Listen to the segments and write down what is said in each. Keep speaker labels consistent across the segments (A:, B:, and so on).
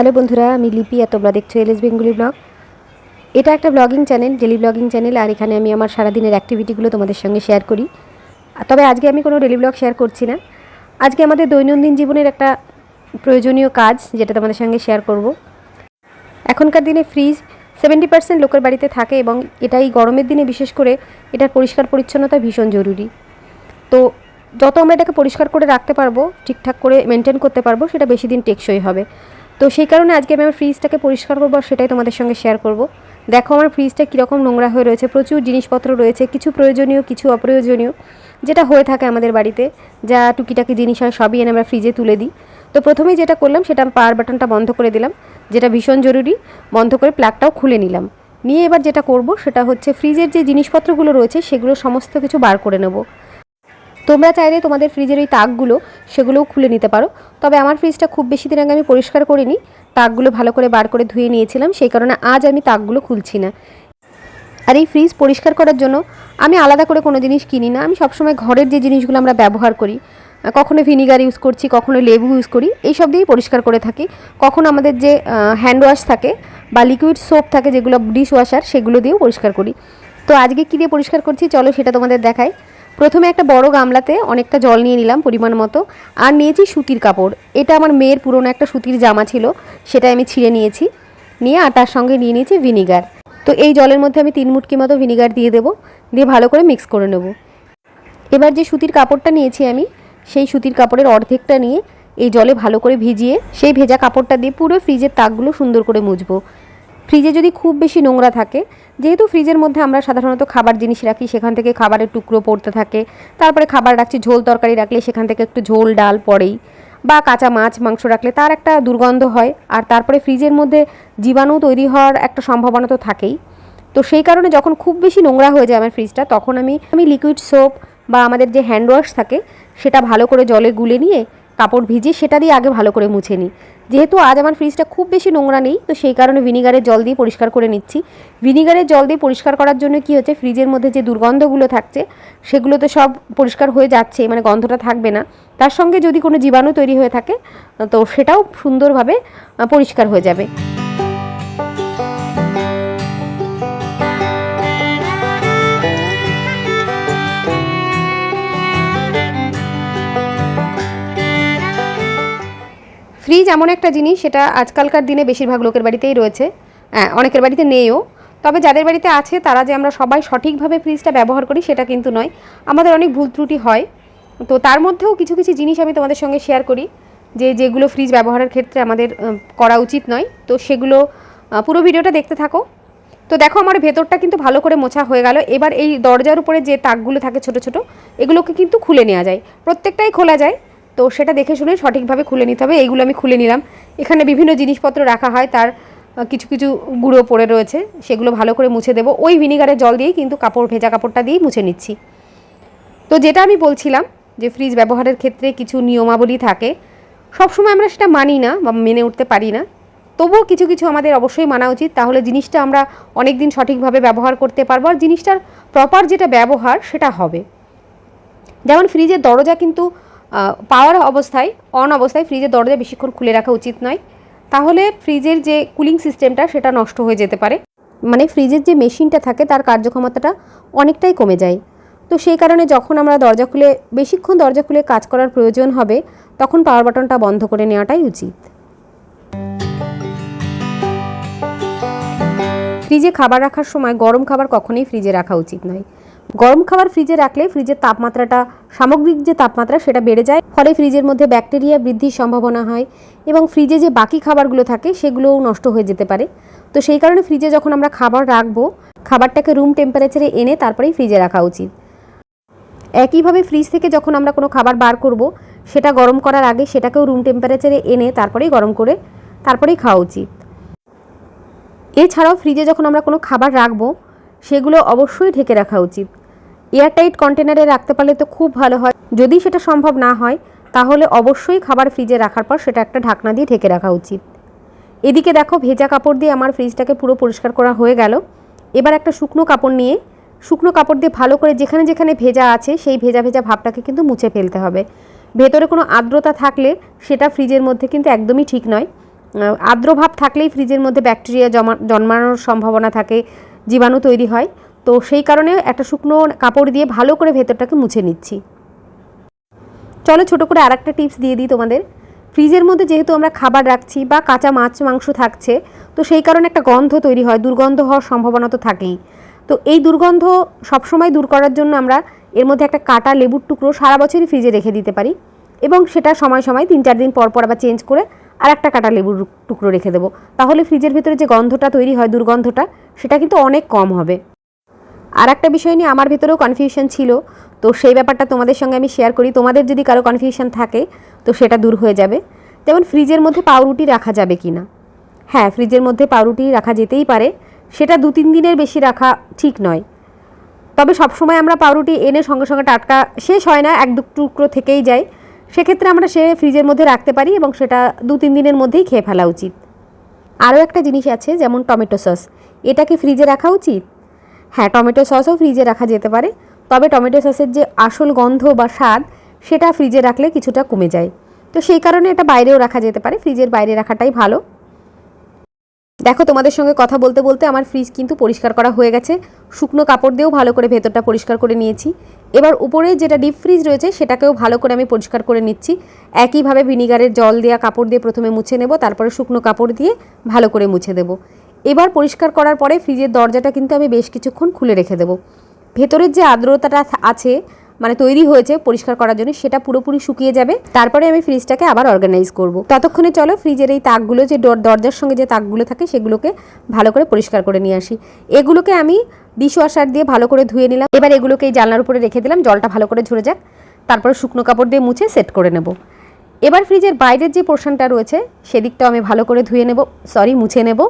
A: Hello বন্ধুরা, আমি লিপি আর তোমরা দেখছ এলএস বেঙ্গলি ব্লগ। এটা একটা blogging channel, daily blogging channel, আর এখানে আমি আমার সারাদিনের অ্যাক্টিভিটিগুলো তোমাদের সঙ্গে শেয়ার করি। তবে আজকে আমি কোনো ডেলি ব্লগ শেয়ার করছি না। আজকে আমাদের দৈনন্দিন জীবনের একটা প্রয়োজনীয় কাজ, যেটা তোমাদের সঙ্গে শেয়ার করব। এখনকার দিনে ফ্রিজ সেভেন্টি পার্সেন্ট লোকের বাড়িতে থাকে এবং এটাই গরমের দিনে বিশেষ করে এটার পরিষ্কার পরিচ্ছন্নতা ভীষণ জরুরি। তো যত আমরা এটাকে পরিষ্কার করে রাখতে পারব, ঠিকঠাক করে মেনটেন করতে পারব, সেটা বেশি দিন টেকসই হবে। তো সেই কারণে আজকে আমি আমার ফ্রিজটাকে পরিষ্কার করব আর সেটাই তোমাদের সঙ্গে শেয়ার করব। দেখো আমার ফ্রিজটা কীরকম নোংরা হয়ে রয়েছে, প্রচুর জিনিসপত্র রয়েছে, কিছু প্রয়োজনীয়, কিছু অপ্রয়োজনীয়, যেটা হয়ে থাকে আমাদের বাড়িতে, যা টুকিটাকি জিনিস হয়, সবই এনে আমরা ফ্রিজে তুলে দিই। তো প্রথমেই যেটা করলাম, সেটা আমি পাওয়ার বাটনটা বন্ধ করে দিলাম, যেটা ভীষণ জরুরি, বন্ধ করে প্লাগটাও খুলে নিলাম। নিয়ে এবার যেটা করব, সেটা হচ্ছে ফ্রিজের যে জিনিসপত্রগুলো রয়েছে, সেগুলো সমস্ত কিছু বার করে নেব। তোমরা চাইলে তোমাদের ফ্রিজের ওই তাকগুলো সেগুলোও খুলে নিতে পারো। তবে আমার ফ্রিজটা খুব বেশি দিন আগে আমি পরিষ্কার করিনি। তাকগুলো ভালো করে বার করে ধুয়ে নিয়েছিলাম, সেই কারণে আজ আমি তাকগুলো খুলছি না। আর এই ফ্রিজ পরিষ্কার করার জন্য আমি আলাদা করে কোনো জিনিস কিনি না। আমি সবসময় ঘরের যে জিনিসগুলো আমরা ব্যবহার করি, কখনো ভিনিগার ইউজ করছি, কখনো লেবু ইউজ করি, এই সব দিয়েই পরিষ্কার করে থাকি। কখনো আমাদের যে হ্যান্ড ওয়াশ থাকে বা লিকুইড সোপ থাকে যেগুলো ডিশ ওয়াশার সেগুলো দিয়েও পরিষ্কার করি। তো আজকে কী দিয়ে পরিষ্কার করছি? চলো সেটা তোমাদের দেখাই। প্রথমে একটা বড় গামলাতে অনেকটা জল নিয়ে নিলাম পরিমাণ মতো, আর নিয়েছি সুতির কাপড়। এটা আমার মেয়ের পুরনো একটা সুতির জামা ছিল সেটা আমি ছিঁড়ে নিয়েছি। নিয়ে আর তার সঙ্গে নিয়ে নিয়েছি ভিনিগার। তো এই জলের মধ্যে আমি তিন মুটকি মতো ভিনিগার দিয়ে দেবো, দিয়ে ভালো করে মিক্স করে নেব। এবার যে সুতির কাপড়টা নিয়েছি আমি, সেই সুতির কাপড়ের অর্ধেকটা নিয়ে এই জলে ভালো করে ভিজিয়ে, সেই ভেজা কাপড়টা দিয়ে পুরো ফ্রিজের তাকগুলো সুন্দর করে মুছবো। ফ্রিজে যদি খুব বেশি নোংরা থাকে, যেহেতু ফ্রিজের মধ্যে আমরা সাধারণত খাবার জিনিস রাখি, সেখান থেকে খাবারের টুকরো পড়তে থাকে, তারপরে খাবার রাখছি, ঝোল তরকারি রাখলে সেখান থেকে একটু ঝোল, ডাল পড়েই, বা কাঁচা মাছ, মাংস রাখলে তার একটা দুর্গন্ধ হয়, আর তারপরে ফ্রিজের মধ্যে জীবাণু তৈরি হওয়ার একটা সম্ভাবনা তো থাকেই। তো সেই কারণে যখন খুব বেশি নোংরা হয়ে যায় আমার ফ্রিজটা, তখন আমি আমি লিকুইড সোপ বা আমাদের যে হ্যান্ড ওয়াশ থাকে, সেটা ভালো করে জলে গুলে নিয়ে, কাপড় ভিজিয়ে সেটা দিয়ে আগে ভালো করে মুছে নিই। যেহেতু আজ আমার ফ্রিজটা খুব বেশি নোংরা নেই, তো সেই কারণে ভিনিগারের জল দিয়ে পরিষ্কার করে নিচ্ছি। ভিনিগারের জল দিয়ে পরিষ্কার করার জন্য কি হচ্ছে ফ্রিজের মধ্যে যে দুর্গন্ধগুলো থাকছে সেগুলো তো সব পরিষ্কার হয়ে যাচ্ছে মানে গন্ধটা থাকবে না। তার সঙ্গে যদি কোনো জীবাণু তৈরি হয়ে থাকে, তো সেটাও সুন্দরভাবে পরিষ্কার হয়ে যাবে। ফ্রিজ এমন একটা জিনিস, সেটা আজকালকার দিনে বেশিরভাগ লোকের বাড়িতেই রয়েছে। হ্যাঁ অনেকের বাড়িতে নেইও। তবে যাদের বাড়িতে আছে, তারা যে আমরা সবাই সঠিকভাবে ফ্রিজটা ব্যবহার করি, সেটা কিন্তু নয়। আমাদের অনেক ভুল ত্রুটি হয়। তো তার মধ্যেও কিছু কিছু জিনিস আমি তোমাদের সঙ্গে শেয়ার করি, যে যেগুলো ফ্রিজ ব্যবহারের ক্ষেত্রে আমাদের করা উচিত নয়। তো সেগুলো পুরো ভিডিওটা দেখতে থাকো। তো দেখো, আমার ভেতরটা কিন্তু ভালো করে মোছা হয়ে গেল। এবার এই দরজার উপরে যে তাকগুলো থাকে ছোট ছোট, এগুলোকে কিন্তু খুলে নেওয়া যায়। প্রত্যেকটাই খোলা যায়। তো সেটা দেখে শুনে সঠিকভাবে খুলে নিতে হবে। এইগুলো আমি খুলে নিলাম। এখানে বিভিন্ন জিনিসপত্র রাখা হয়। তার কিছু কিছু গুঁড়ো পড়ে রয়েছে। সেগুলো ভালো করে মুছে দেবো। ওই ভিনিগারের জল দিয়েই কিন্তু কাপড়, ভেজা কাপড়টা দিয়েই মুছে নিচ্ছি। তো যেটা আমি বলছিলাম যে ফ্রিজ ব্যবহারের ক্ষেত্রে কিছু নিয়মাবলী থাকে। সবসময় আমরা সেটা মানি না বা মেনে উঠতে পারি না। তবুও কিছু কিছু আমাদের অবশ্যই মানা উচিত। তাহলে জিনিসটা আমরা অনেক দিন সঠিকভাবে ব্যবহার করতে পারব আর জিনিসটার প্রপার যেটা ব্যবহার সেটা হবে। যেমন ফ্রিজের দরজা কিন্তু পাওয়ার অবস্থায় অন অবস্থায় ফ্রিজের দরজা বেশিক্ষণ খুলে রাখা উচিত নয়। তাহলে ফ্রিজের যে কুলিং সিস্টেমটা সেটা নষ্ট হয়ে যেতে পারে। মানে ফ্রিজের যে মেশিনটা থাকে, তার কার্যক্ষমতাটা অনেকটাই কমে যায়। তো সেই কারণে যখন আমরা দরজা খুলে, বেশিক্ষণ দরজা খুলে কাজ করার প্রয়োজন হবে, তখন পাওয়ার বাটনটা বন্ধ করে নেওয়াটাই উচিত। ফ্রিজে খাবার রাখার সময় গরম খাবার কখনোই ফ্রিজে রাখা উচিত নয়। গরম খাবার ফ্রিজে রাখলে ফ্রিজের তাপমাত্রাটা, সামগ্রিক যে তাপমাত্রা সেটা বেড়ে যায়, ফলে ফ্রিজের মধ্যে ব্যাকটেরিয়া বৃদ্ধির সম্ভাবনা হয় এবং ফ্রিজে যে বাকি খাবারগুলো থাকে সেগুলোও নষ্ট হয়ে যেতে পারে। তো সেই কারণে ফ্রিজে যখন আমরা খাবার রাখব, খাবারটাকে রুম টেম্পারেচারে এনে তারপরেই ফ্রিজে রাখা উচিত। একইভাবে ফ্রিজ থেকে যখন আমরা কোনো খাবার বার করব, সেটা গরম করার আগে সেটাকেও রুম টেম্পারেচারে এনে তারপরেই গরম করে তারপরেই খাওয়া উচিত। এছাড়াও ফ্রিজে যখন আমরা কোনো খাবার রাখব, সেগুলো অবশ্যই ঢেকে রাখা উচিত। এয়ারটাইট কন্টেনারে রাখতে পারলে তো খুব ভালো হয়। যদি সেটা সম্ভব না হয়, তাহলে অবশ্যই খাবার ফ্রিজে রাখার পর সেটা একটা ঢাকনা দিয়ে ঢেকে রাখা উচিত। এদিকে দেখো, ভেজা কাপড় দিয়ে আমার ফ্রিজটাকে পুরো পরিষ্কার করা হয়ে গেল। এবার একটা শুকনো কাপড় নিয়ে, শুকনো কাপড় দিয়ে ভালো করে যেখানে যেখানে ভেজা আছে, সেই ভেজা ভেজা ভাবটাকে কিন্তু মুছে ফেলতে হবে। ভেতরে কোনো আর্দ্রতা থাকলে সেটা ফ্রিজের মধ্যে কিন্তু একদমই ঠিক নয়। আর্দ্র ভাব থাকলেই ফ্রিজের মধ্যে ব্যাকটেরিয়া জমা জন্মানোর সম্ভাবনা থাকে, জীবাণু তৈরি হয়। তো সেই কারণে একটা শুকনো কাপড় দিয়ে ভালো করে ভেতরটাকে মুছে নিচ্ছি। চলো ছোটো করে আর একটা টিপস দিয়ে দিই তোমাদের। ফ্রিজের মধ্যে যেহেতু আমরা খাবার রাখছি বা কাঁচা মাছ, মাংস থাকছে, তো সেই কারণে একটা গন্ধ তৈরি হয়, দুর্গন্ধ হওয়ার সম্ভাবনা তো থাকেই। তো এই দুর্গন্ধ সবসময় দূর করার জন্য আমরা এর মধ্যে একটা কাটা লেবুর টুকরো সারা বছরই ফ্রিজে রেখে দিতে পারি এবং সেটা সময় সময় তিন চার দিন পর পর আবার চেঞ্জ করে আর একটা কাটা লেবুর টুকরো রেখে দেবো। তাহলে ফ্রিজের ভিতরে যে গন্ধটা তৈরি হয়, দুর্গন্ধটা, সেটা কিন্তু অনেক কম হবে। আর একটা বিষয় নিয়ে আমার ভেতরেও কনফিউশন ছিল। তো সেই ব্যাপারটা তোমাদের সঙ্গে আমি শেয়ার করি। তোমাদের যদি কারও কনফিউশন থাকে, তো সেটা দূর হয়ে যাবে। যেমন ফ্রিজের মধ্যে পাউরুটি রাখা যাবে কি না হ্যাঁ ফ্রিজের মধ্যে পাউরুটি রাখা যেতেই পারে। সেটা দু তিন দিনের বেশি রাখা ঠিক নয়। তবে সবসময় আমরা পাউরুটি এনে সঙ্গে সঙ্গে টাটকা শেষ হয় না, এক দু টুকরো থেকেই যায়। সেক্ষেত্রে আমরা সে ফ্রিজের মধ্যে রাখতে পারি এবং সেটা দু তিন দিনের মধ্যেই খেয়ে ফেলা উচিত। আরও একটা জিনিস আছে, যেমন টমেটো সস। এটা কি ফ্রিজে রাখা উচিত? হ্যাঁ টমেটো সসও ফ্রিজে রাখা যেতে পারে। তবে টমেটো সসের যে আসল গন্ধ বা স্বাদ, সেটা ফ্রিজে রাখলে কিছুটা কমে যায়। তো সেই কারণে এটা বাইরেও রাখা যেতে পারে। ফ্রিজের বাইরে রাখাটাই ভালো। দেখো, তোমাদের সঙ্গে কথা বলতে বলতে আমার ফ্রিজ কিন্তু পরিষ্কার করা হয়ে গেছে। শুকনো কাপড় দিয়েও ভালো করে ভেতরটা পরিষ্কার করে নিয়েছি। এবার উপরে যেটা ডিপ ফ্রিজ রয়েছে, সেটাকেও ভালো করে আমি পরিষ্কার করে নিচ্ছি। একইভাবে ভিনিগারের জল দেওয়া কাপড় দিয়ে প্রথমে মুছে নেব, তারপরে শুকনো কাপড় দিয়ে ভালো করে মুছে দেব। এবার পরিষ্কার করার পরে ফ্রিজের দরজাটা কিন্তু আমি বেশ কিছুক্ষণ খুলে রেখে দেবো। ভেতরের যে আর্দ্রতাটা আছে মানে তৈরি হয়েছে পরিষ্কার করার জন্য, সেটা পুরোপুরি শুকিয়ে যাবে। তারপরে আমি ফ্রিজটাকে আবার অর্গানাইজ করব। ততক্ষণে চলো ফ্রিজের এই তাকগুলো, যে দর- দরজার সঙ্গে যে তাকগুলো থাকে, সেগুলোকে ভালো করে পরিষ্কার করে নিয়ে আসি। এগুলোকে আমি ডিশ ওয়াশার দিয়ে ভালো করে ধুয়ে নিলাম। এবার এগুলোকে এই জানলার উপরে রেখে দিলাম, জলটা ভালো করে ঝরে যাক। তারপরে শুকনো কাপড় দিয়ে মুছে সেট করে নেব। এবার ফ্রিজের বাইরের যে পোর্শনটা রয়েছে, সেদিকটাও আমি ভালো করে ধুয়ে নেব সরি মুছে নেব।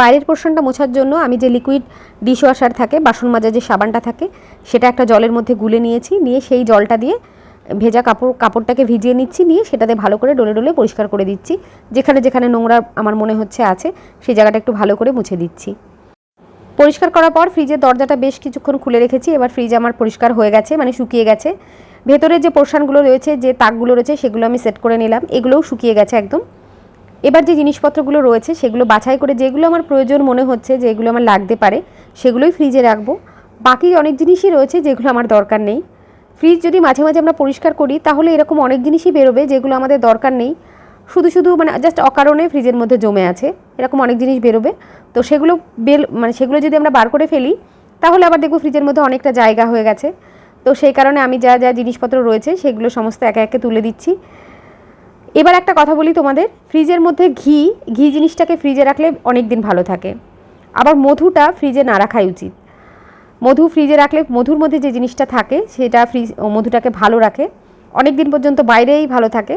A: বাইরের পোর্শনটা মোছার জন্য আমি যে লিকুইড ডিশওয়াশার থাকে, বাসন মাজার যে সাবানটা থাকে, সেটা একটা জলের মধ্যে গুলে নিয়েছি, নিয়ে সেই জলটা দিয়ে ভেজা কাপড়, কাপড়টাকে ভিজিয়ে নিচ্ছি, নিয়ে সেটাতে ভালো করে ডলে ডলে পরিষ্কার করে দিচ্ছি। যেখানে যেখানে নোংরা আমার মনে হচ্ছে আছে, সেই জায়গাটা একটু ভালো করে মুছে দিচ্ছি। পরিষ্কার করার পর ফ্রিজের দরজাটা বেশ কিছুক্ষণ খুলে রেখেছি, এবার ফ্রিজ আমার পরিষ্কার হয়ে গেছে মানে শুকিয়ে গেছে। ভেতরে যে পোর্শনগুলো রয়েছে, যে তাকগুলো রয়েছে, সেগুলো আমি সেট করে নিলাম, এগুলোও শুকিয়ে গেছে একদম। এবার যে জিনিসপত্রগুলো রয়েছে, সেগুলো বাছাই করে যেগুলো আমার প্রয়োজন মনে হচ্ছে যে এগুলো আমার লাগতে পারে, সেগুলোই ফ্রিজে রাখব। বাকি অনেক জিনিসই রয়েছে যেগুলো আমার দরকার নেই। ফ্রিজ যদি মাঝে মাঝে আমরা পরিষ্কার করি, তাহলে এরকম অনেক জিনিসই বেরোবে যেগুলো আমাদের দরকার নেই। শুধু শুধু মানে জাস্ট অকারণে ফ্রিজের মধ্যে জমে আছে, এরকম অনেক জিনিস বেরোবে। তো সেগুলো বের মানে সেগুলো যদি আমরা বার করে ফেলি, তাহলে আবার দেখব ফ্রিজের মধ্যে অনেকটা জায়গা হয়ে গেছে। তো সেই কারণে আমি যা যা জিনিসপত্র রয়েছে, সেগুলো সমস্ত একে একে তুলে দিচ্ছি। এবার একটা কথা বলি তোমাদের। ফ্রিজের মধ্যে ঘি ঘি জিনিসটাকে ফ্রিজে রাখলে অনেক দিন ভালো থাকে। আবার মধুটা ফ্রিজে না রাখাই উচিত। মধু ফ্রিজে রাখলে, মধুর মধ্যে যে জিনিসটা থাকে, সেটা ফ্রিজ, মধুটাকে ভালো রাখে। অনেক দিন পর্যন্ত বাইরেই ভালো থাকে,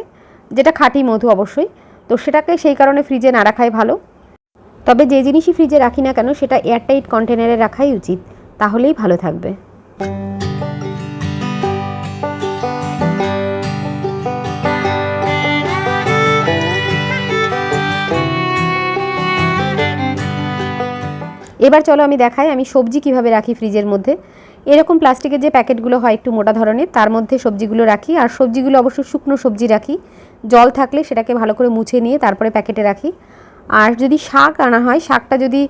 A: যেটা খাঁটি মধু অবশ্যই। তো সেটাকে সেই কারণে ফ্রিজে না রাখাই ভালো। তবে যে জিনিসই ফ্রিজে রাখি না কেন, সেটা এয়ারটাইট কন্টেনারে রাখাই উচিত। তাহলেই ভালো থাকবে। এবার চলো আমি দেখাই, আমি সবজি কীভাবে রাখি ফ্রিজের মধ্যে। এরকম প্লাস্টিকের যে প্যাকেটগুলো হয় একটু মোটা ধরনের, তার মধ্যে সবজিগুলো রাখি। আর সবজিগুলো অবশ্য শুকনো সবজি রাখি। জল থাকলে সেটাকে ভালো করে মুছে নিয়ে তারপরে প্যাকেটে রাখি। আর যদি শাক আনা হয়, শাকটা যদি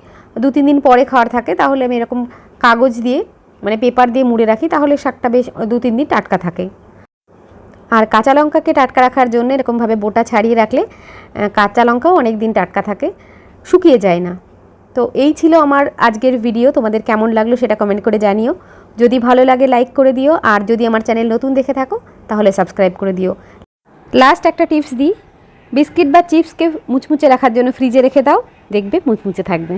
A: দু তিন দিন পরে খাওয়ার থাকে, তাহলে আমি এরকম কাগজ দিয়ে মানে পেপার দিয়ে মুড়ে রাখি, তাহলে শাকটা বেশ দু তিন দিন টাটকা থাকে। আর কাঁচা লঙ্কাকে টাটকা রাখার জন্য এরকমভাবে বোটা ছাড়িয়ে রাখলে কাঁচা লঙ্কাও অনেক দিন টাটকা থাকে, শুকিয়ে যায় না। তো এই ছিল আমার আজকের ভিডিও তোমাদের কেমন লাগল সেটা কমেন্ট করে জানিও। যদি ভালো লাগে লাইক করে দিও। আর যদি আমার চ্যানেল নতুন দেখে থাকো, তাহলে সাবস্ক্রাইব করে দিও। লাস্ট একটা টিপস দিই। বিস্কিট বা চিপসকে মুচমুচে রাখার জন্য ফ্রিজে রেখে দাও। দেখবে মুচমুচে থাকবে।